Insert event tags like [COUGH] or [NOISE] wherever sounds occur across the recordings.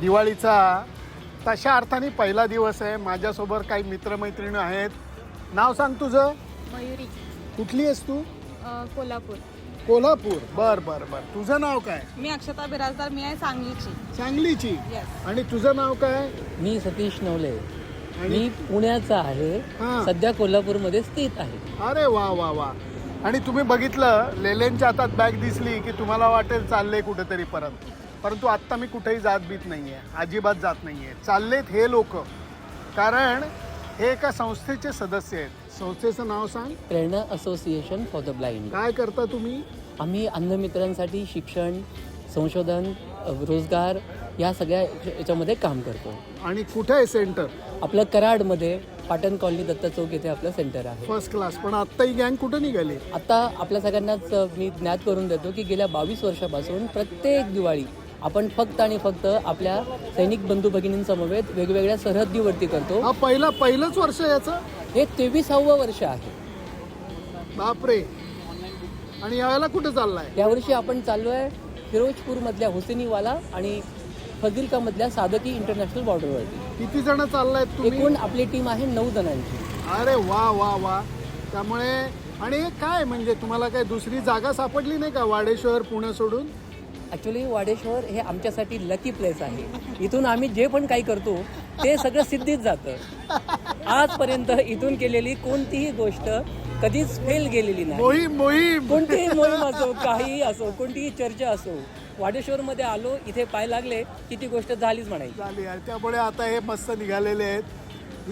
दिवाळीचा तशा अर्थाने पहिला दिवस आहे. माझ्यासोबत काही मित्रमैत्रिणी आहेत. नाव सांग तुझं? मयुरी. कुठली आहेस तू? कोल्हापूर. कोल्हापूर. बर बर बर. तुझं नाव काय? मी अक्षता बिराजदार मी आहे सांगलीची. सांगलीची? येस आणि तुझं नाव काय? मी सतीश नवले. आणि? मी पुण्याचा आहे. हा. सध्या कोल्हापूरमध्ये स्थित आहे. अरे वा वा वा. आणि तुम्ही बघितलं लेलेंच्या हातात बॅग दिसली की तुम्हाला वाटेल चालले कुठेतरी परत. परंतु आत्ता मी कुठेही जात बीत नाहीये अजिबात जात नाहीये. चाललेत हे लोक. कारण हे एका संस्थेचे सदस्य आहेत. संस्थेचं नाव सांग. Prerna association for the blind. काय करता तुम्ही? आम्ही अंधमित्रांसाठी शिक्षण संशोधन रोजगार या सगळ्या याच्या- याच्यामध्ये काम करतो. आणि कुठे आहे सेंटर? आपलं कराडमध्ये पाटण कॉलनी दत्त चौक येथे आपलं सेंटर आहे. First class. पण आत्ता ही गँग कुठं निघाली? आता आपल्या सगळ्यांनाच मी ज्ञात करून देतो की गेल्या बावीस वर्षापासून प्रत्येक दिवाळी आपण फक्त आणि फक्त आपल्या सैनिक बंधू भगिनींसमवेत वेगवेगळ्या सरहद्दीवरती करतो. हा पहिला पहिलंच वर्ष याचं? हे तेविसावं वर्ष आहे. बापरे. आणि यावेळेला कुठं चाललाय? यावर्षी आपण चाललो आहे फिरोजपूरमधल्या हुसेनीवाला आणि फजिल्कामधल्या सादकी इंटरनॅशनल बॉर्डरवरती. किती जण चाललायत तुम्ही? एकूण आपली टीम आहे नऊ जणांची. अरे वा वा वा. त्यामुळे आणि काय म्हणजे तुम्हाला काय दुसरी जागा सापडली नाही का? वाडेश्वर पुणे सोडून? ॲक्च्युली वाडेश्वर हे आमच्यासाठी लकी प्लेस आहे. इथून आम्ही जे पण काही करतो ते सगळं सिद्धीत जातं. आजपर्यंत इथून केलेली कोणतीही गोष्ट कधीच फेल गेलेली नाही. मोहीम मोहीम. कोणतीही मोहीम असो काहीही असो कोणतीही चर्चा असो वाडेश्वरमध्ये आलो इथे पाय लागले की ती गोष्ट झालीच म्हणायची. झाली त्यामुळे आता हे मस्त निघालेले आहेत.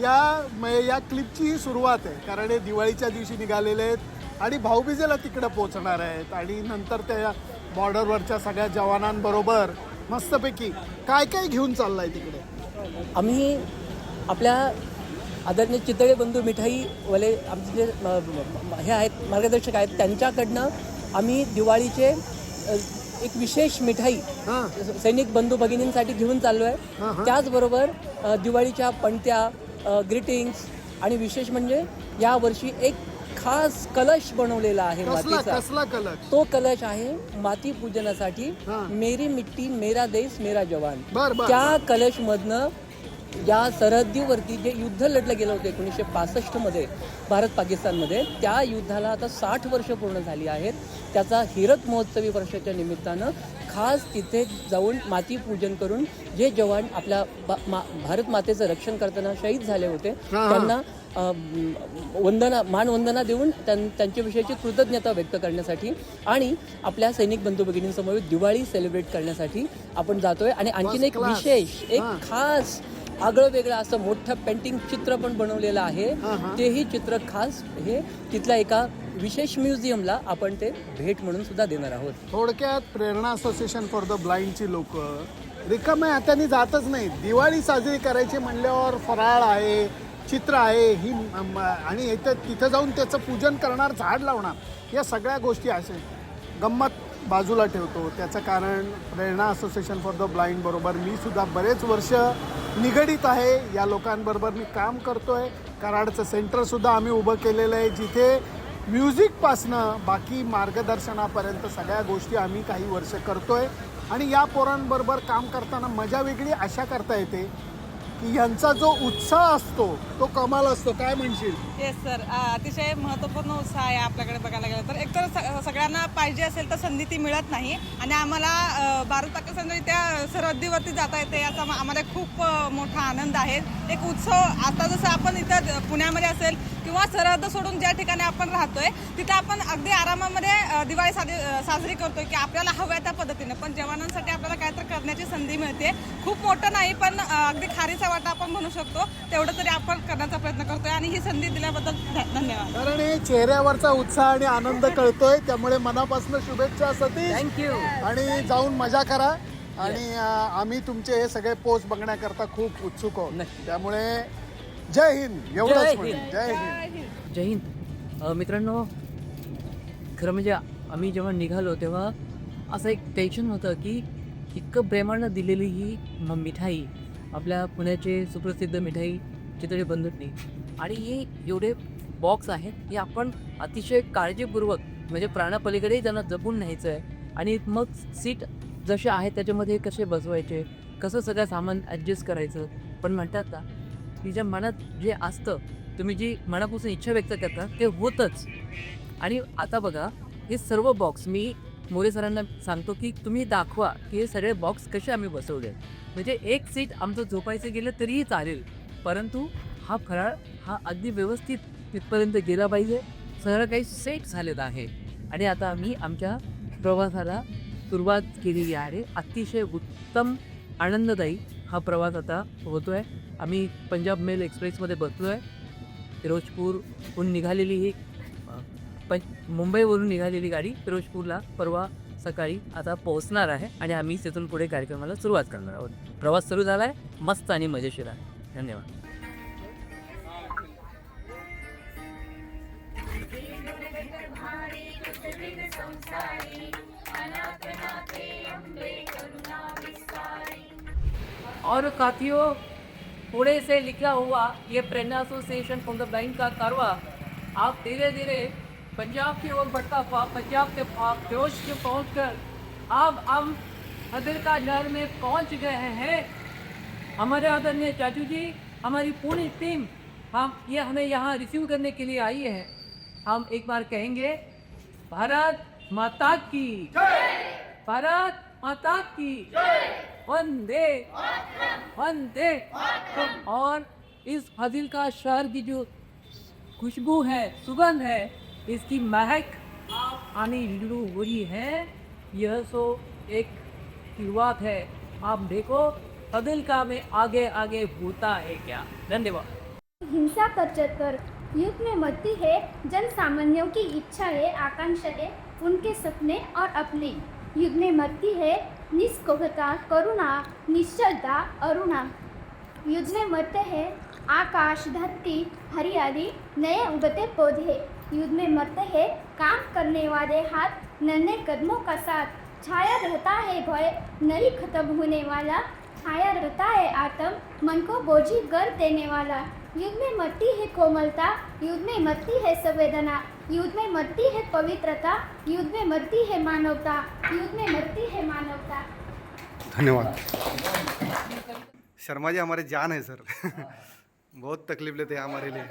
या या क्लिपची सुरुवात आहे कारण हे दिवाळीच्या दिवशी निघालेले आहेत आणि भाऊबीजेला तिकडे पोहोचणार आहेत आणि नंतर त्या बॉर्डरवरच्या सगळ्या जवानांबरोबर मस्तपैकी काय काय घेऊन चाललाय तिकडे? आम्ही आपल्या आदरणीय चितळे बंधू मिठाईवाले आमचे जे हे आहेत मार्गदर्शक आहेत त्यांच्याकडनं आम्ही दिवाळीचे एक विशेष मिठाई सैनिक बंधू भगिनींसाठी घेऊन चाललो आहे. त्याचबरोबर दिवाळीच्या पणत्या ग्रीटिंग्स आणि विशेष म्हणजे यावर्षी एक खास कलश बनवलेला आहे कसला मातीचा. कसला कलर तो कलश आहे माती पूजनासाठी हा. मेरी मिट्टी मेरा देश मेरा जवान. बर बर. त्या कलश मधनं या सरहद्दीवरती जे युद्ध लढलं गेलं होतं एकोणीसशे पासष्टमध्ये भारत पाकिस्तानमध्ये त्या युद्धाला आता साठ वर्ष पूर्ण झाली आहेत. त्याचा हिरत महोत्सवी वर्षाच्या निमित्तानं खास तिथे जाऊन माती पूजन करून जे जवान आपल्या मा- भारत मातेचं रक्षण करताना शहीद झाले होते हा, हा. त्यांना वंदना मानवंदना देऊन त्यां त्यांच्याविषयीची कृतज्ञता व्यक्त करण्यासाठी आणि आपल्या सैनिक बंधू भगिनींसमोर दिवाळी सेलिब्रेट करण्यासाठी आपण जातोय आणि आणखीन एक. विशेष एक. खास आगळं वेगळं असं मोठं पेंटिंग चित्र पण बनवलेलं आहे. तेही चित्र खास हे तिथल्या एका विशेष म्युझियमला आपण ते भेट म्हणून सुद्धा देणार आहोत थोडक्यात प्रेरणा असोसिएशन फॉर द ब्लाइंडची लोक रिकाम्या हाताने जातच नाही दिवाळी साजरी करायची म्हणल्यावर फराळ आहे चित्र आहे ही आणि इथं तिथं जाऊन त्याचं पूजन करणार झाड लावणार या सगळ्या गोष्टी असे गंमत बाजूला ठेवतो. त्याचं कारण Prerana association for the blind बरोबर. मी सुद्धा बरेच वर्ष निगडीत आहे. या लोकांबरोबर मी काम करतो आहे कराडचं सेंटरसुद्धा आम्ही उभं केलेलं आहे जिथे म्युझिकपासनं बाकी मार्गदर्शनापर्यंत सगळ्या गोष्टी आम्ही काही वर्ष आहे आणि या पोरांबरोबर काम करताना मजा वेगळी अशा करता येते. की यांचा जो उत्साह असतो तो कमाल असतो. काय म्हणशील? येस सर अतिशय महत्त्वपूर्ण उत्साह आहे आपल्याकडे बघायला गेलं तर. एकतर स- सगळ्यांना पाहिजे असेल तर संधी ती मिळत नाही. आणि आम्हाला भारत पाकिस्तानच्या त्या सरहद्दीवरती जाता येते याचा आम्हाला खूप मोठा आनंद आहे. एक उत्सव आता जसं आपण इथं पुण्यामध्ये असेल किंवा सरहद्द सोडून ज्या ठिकाणी आपण राहतोय तिथं आपण अगदी आरामामध्ये दिवाळी साधी साजरी करतोय की आपल्याला हव्या त्या पद्धतीने. पण जवानांसाठी आपल्याला काहीतरी करण्याची संधी मिळते. खूप मोठं नाही पण अगदी खारीचा वाटा आपण म्हणू शकतो. तेवढं तरी आपण करण्याचा प्रयत्न करतोय आणि ही संधी दिल्याबद्दल धन्यवाद. कारण हे चेहऱ्यावरचा उत्साह आणि आनंद कळतोय. त्यामुळे मनापासून शुभेच्छा सतीश. थँक्यू आणि जाऊन मजा करा. आणि आम्ही तुमचे हे सगळे पोस्ट बघण्याकरता खूप उत्सुक आहोत. त्यामुळे जय हिंद एवढंच जय म्हणेन. हिंद. जय हिंद. जय हिंद. अ, मित्रांनो खरं म्हणजे आम्ही जेव्हा निघालो तेव्हा असं एक टेन्शन होतं की इतकं प्रेमानं दिलेली ही म- मिठाई आपल्या पुण्याचे सुप्रसिद्ध मिठाई चितळे बंधूंनी आणि हे एवढे बॉक्स आहेत हे आपण अतिशय काळजीपूर्वक म्हणजे प्राणापलीकडेही त्यांना जपून न्यायचं आहे आणि मग सीट जसे आहेत त्याच्यामध्ये कसे बसवायचे कसं सगळं सामान ॲडजस्ट करायचं. पण म्हणतात ना तिच्या मनात जे असतं तुम्ही जी मनापासून इच्छा व्यक्त करता ते होतंच. आणि आता बघा हे सर्व बॉक्स मी मोरे सरांना सांगतो की तुम्ही दाखवा की हे सगळे बॉक्स कसे आम्ही बसवले. म्हणजे एक सीट आमचं झोपायचं गेलं तरीही चालेल परंतु हा फराळ हा अगदी व्यवस्थित तिथपर्यंत गेला पाहिजे. सगळं काही सेट झालेलं आहे. आणि आता आम्ही आमच्या प्रवासाला सुरुवात केलेली आहे. अतिशय उत्तम आनंददायी हा प्रवास आता होतो आहे आम्ही पंजाब मेल एक्सप्रेसमध्ये बसलो आहे. फिरोजपूरहून निघालेली ही पं मुंबईवरून निघालेली गाडी फिरोजपूरला परवा सकाळी आता पोहोचणार आहे आणि आम्ही तिथून पुढे कार्यक्रमाला सुरुवात करणार आहोत. प्रवास सुरू झाला आहे मस्त आणि मजेशीर आहे. धन्यवाद. और साथियों पुणे से लिखा हुआ ये Prerana association from the bank का कारवा। आप धीरे धीरे पंजाब की ओर बढ़ता हुआ पंजाब के आप जोश के पहुँच कर अब हम हदिर का नहर में पहुँच गए हैं। हमारे आदरणीय चाचू जी हमारी पूरी टीम हम ये हमें यहाँ रिसीव करने के लिए आई है। हम एक बार कहेंगे भारत माता की। भारत माता की। वंदे। वंदे। और इस फजिल का शहर की जो खुशबू है, सुगंध है, इसकी महक आनी शुरू हुई है। यह सो एक शुरुआत है। आप देखो फदिल का में आगे आगे होता है क्या? धन्यवाद। हिंसा कर चलकर युद्ध में मरती है, जन सामान्यों की इच्छाएँ आकांक्षाएँ उनके सपने और अपने। युद्ध में मरती है निष्कोहता करुणा निश्चलता अरुणा। युद्ध में मरते हैं आकाश धरती हरियाली नए उगते पौधे युद्ध में मरते हैं काम करने वाले हाथ नन्हे कदमों का साथ। छाया रहता है भय नहीं खत्म होने वाला। छाया रहता है आत्म मन को बोझी कर देने वाला। युद्ध में मरती है कोमलता युद्ध में मरती है संवेदना। युद्ध में मरती है पवित्रता युद्ध में मरती है मानवता युद्ध में मरती है मानवता। धन्यवाद। शर्मा जी हमारे जान है सर। [LAUGHS] बहुत तकलीफ़ लेते हैं हमारे लिए।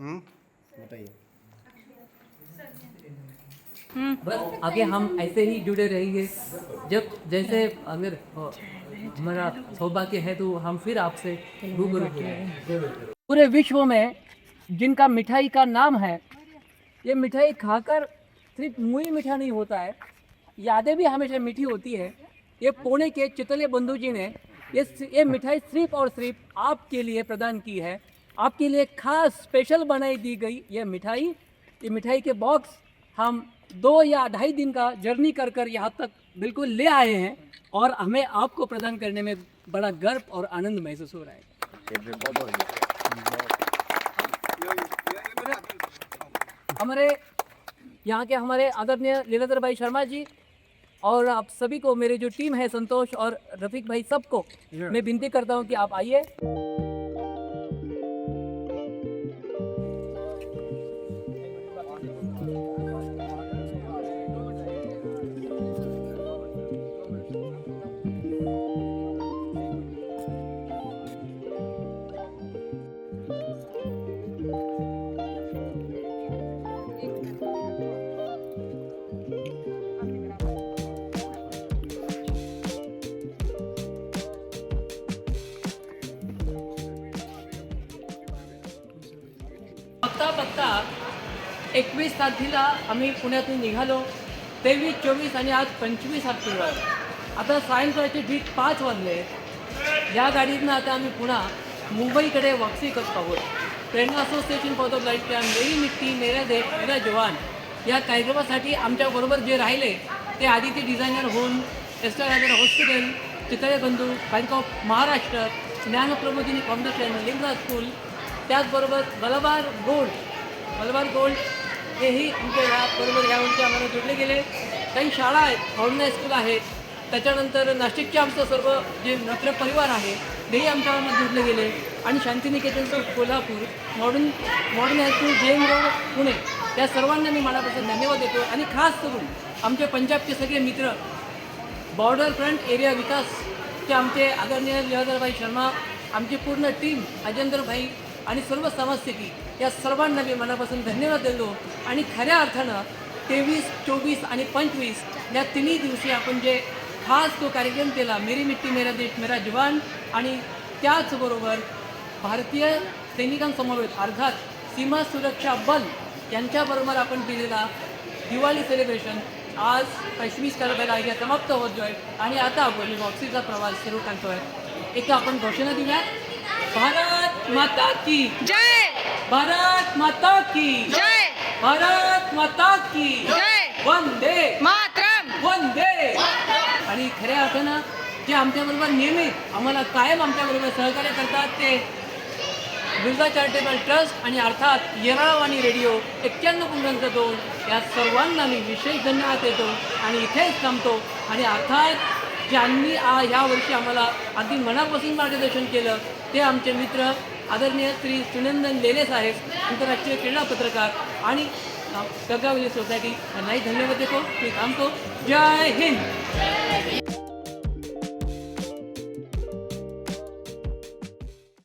हम्म? बस आगे हम ऐसे ही जुड़े रहेंगे। जब जैसे अगर हमारा सौभाग्य है तो हम फिर आपसे रूबरू पूरे विश्व में जिनका मिठाई का नाम है, ये मिठाई खाकर सिर्फ़ मुँह ही मीठा नहीं होता है। यादें भी हमेशा मीठी होती है। ये पुणे के चितले बंधु जी ने ये ये मिठाई सिर्फ़ और सिर्फ़ आपके लिए प्रदान की है। आपके लिए खास स्पेशल बनाई दी गई ये मिठाई। ये मिठाई के बॉक्स हम दो या ढाई दिन का जर्नी कर कर यहाँ तक बिल्कुल ले आए हैं और हमें आपको प्रदान करने में बड़ा गर्व और आनंद महसूस हो रहा है। हमारे यहाँ के हमारे आदरणीय लीलाधर भाई शर्मा जी और आप सभी को मेरे जो टीम है संतोष और रफीक भाई सबको मैं विनती करता हूँ कि आप आइए। बघता एकवीस तारखेला आम्ही पुण्यातून निघालो. तेवीस चोवीस आणि आज पंचवीस ऑक्टोबर. आता सायंकाळचे ठीक पाच वाजले. या गाडीतनं आता आम्ही पुन्हा मुंबईकडे वापसी करत आहोत. Prerana association for the blind camp Meri Mitti Mera Desh मेरा जवान या कार्यक्रमासाठी आमच्याबरोबर जे राहिले ते आदिती डिझायनर होऊन Aster Rajan hospital Chitale Bandhu bank of Maharashtra Jnanaprabodhini foundation Lingaraj school त्याचबरोबर गलबार गोल्ड मलबार गोल्ड हेही आमच्या याबरोबर यावर्षी आम्हाला जोडले गेले. काही शाळा आहेत फाउंडन स्कूल आहेत. त्याच्यानंतर नाशिकचे आमचं सर्व जे मित्र परिवार आहे तेही आमच्यामध्ये जोडले गेले. आणि Shantiniketan Kolhapur modern modern high school J M road Pune त्या सर्वांना मी मनापासून धन्यवाद देतो. आणि खास करून आमचे पंजाबचे सगळे मित्र बॉर्डर फ्रंट एरिया विकासचे आमचे आदरणीय विहारभाई शर्मा आमची पूर्ण टीम अजेंद्रभाई आणि सर्व समाजसेवी या सर्वांना मी मनापासून धन्यवाद देतो. आणि खऱ्या अर्थानं तेवीस चोवीस आणि पंचवीस या तिन्ही दिवशी आपण जे खास तो कार्यक्रम केला मेरी मिट्टी मेरा देश मेरा जवान आणि त्याचबरोबर भारतीय सैनिकांसमवेत अर्थात सीमा सुरक्षा बल यांच्याबरोबर आपण केलेला दिवाळी सेलिब्रेशन आज पंचवीस तारखेला या समाप्त होत आहे आणि आता आपण बॉक्सीचा प्रवास सुरू करतो आहे एक आपण घोषणा दिल्या भारत माता की। जय। भारत माता की। जय। भारत माता की। जय। वंदे। मातरम। वंदे। आणि खऱ्या अर्थानं जे आमच्याबरोबर नियमित आम्हाला कायम आमच्याबरोबर सहकार्य करतात ते बिर्ला चॅरिटेबल ट्रस्ट आणि अर्थात येराळावाणी रेडिओ एक्क्याण्णव पूर्णांक दोन. या सर्वांना मी विशेष धन्यवाद देतो आणि इथेच थांबतो. आणि अर्थात ज्यांनी आ वर्षी आम्हाला अगदी मनापासून मार्गदर्शन केलं ते आमचे मित्र आदरणीय श्री सुनंदन लेले साहेब आंतरराष्ट्रीय क्रीडा पत्रकार आणि गगावली सोसायटी यांनाही धन्यवाद देतो. मी थांबतो. जय हिंद!